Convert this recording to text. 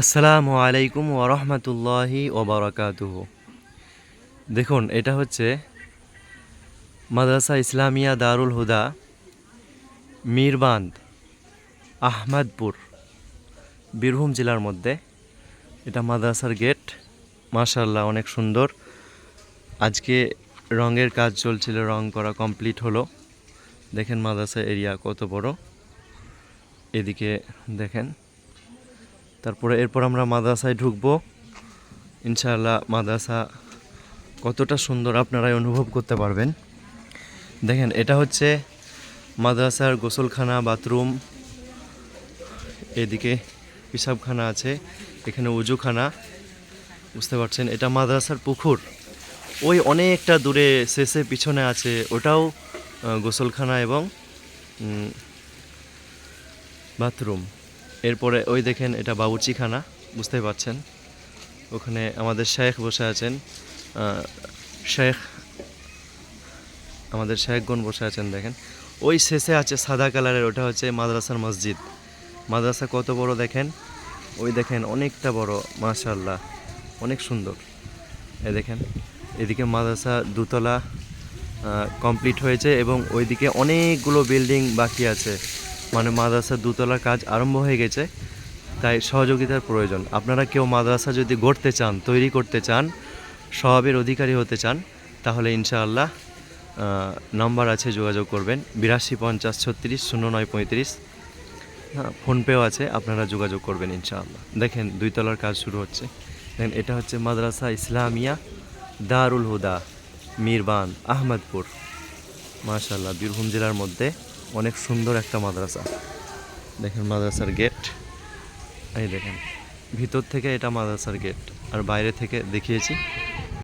আসসালামু আলাইকুম ওরহমতুল্লাহি ওবরাকাতুহ দেখুন, এটা হচ্ছে মাদ্রাসা ইসলামিয়া দারুল হুদা, মিরবান্ধ, আহমদপুর, বীরভূম জেলার মধ্যে। এটা মাদ্রাসার গেট মাশাল্লাহ অনেক সুন্দর। আজকে রঙের কাজ চলছিল, রং করা কমপ্লিট হলো। দেখেন মাদ্রাসা এরিয়া কত বড়। এদিকে দেখেন তারপরে এরপর আমরা মাদ্রাসায় ঢুকবো। ইনশাআল্লাহ মাদ্রাসা কতটা সুন্দর আপনারাই অনুভব করতে পারবেন। দেখেন, এটা হচ্ছে মাদ্রাসার গোসলখানা, বাথরুম। এদিকে পিসাবখানা আছে, এখানে উজুখানা। বুঝতে পারছেন? এটা মাদ্রাসার পুকুর। ওই অনেকটা দূরে শেষে পিছনে আছে, ওটাও গোসলখানা এবং বাথরুম। এরপরে ওই দেখেন এটা বাবুচিখানা বুঝতে পারছেন ওখানে আমাদের শেখ বসে আছেন শেখ, আমাদের শেখগণ বসে আছেন, দেখেন। ওই শেষে আছে সাদা কালারের, ওটা হচ্ছে মাদ্রাসার মসজিদ। মাদ্রাসা কত বড় দেখেন? ওই দেখেন অনেকটা বড় মাশাল্লাহ অনেক সুন্দর। এ দেখেন, এদিকে মাদ্রাসা দুতলা কমপ্লিট হয়েছে এবং ওইদিকে অনেকগুলো বিল্ডিং বাকি আছে। মানে মাদ্রাসার দুতলার কাজ আরম্ভ হয়ে গেছে, তাই সহযোগিতার প্রয়োজন। আপনারা কেউ মাদ্রাসা যদি গড়তে চান, তৈরি করতে চান স্বভাবের অধিকারী হতে চান, তাহলে ইনশাআল্লাহ নাম্বার আছে, যোগাযোগ করবেন। বিরাশি পঞ্চাশ ছত্রিশ শূন্য নয় পঁয়ত্রিশ। হ্যাঁ ফোনপেও আছে, আপনারা যোগাযোগ করবেন ইনশাআল্লাহ। দেখেন দুই তলার কাজ শুরু হচ্ছে। দেখেন, এটা হচ্ছে মাদ্রাসা ইসলামিয়া দারুল হুদা, মিরবান, আহমদপুর। মাশাল্লাহ বীরভূম জেলার মধ্যে অনেক সুন্দর একটা মাদ্রাসা। দেখেন মাদ্রাসার গেট এই দেখেন, ভিতর থেকে এটা মাদ্রাসার গেট আর বাইরে থেকে দেখিয়েছি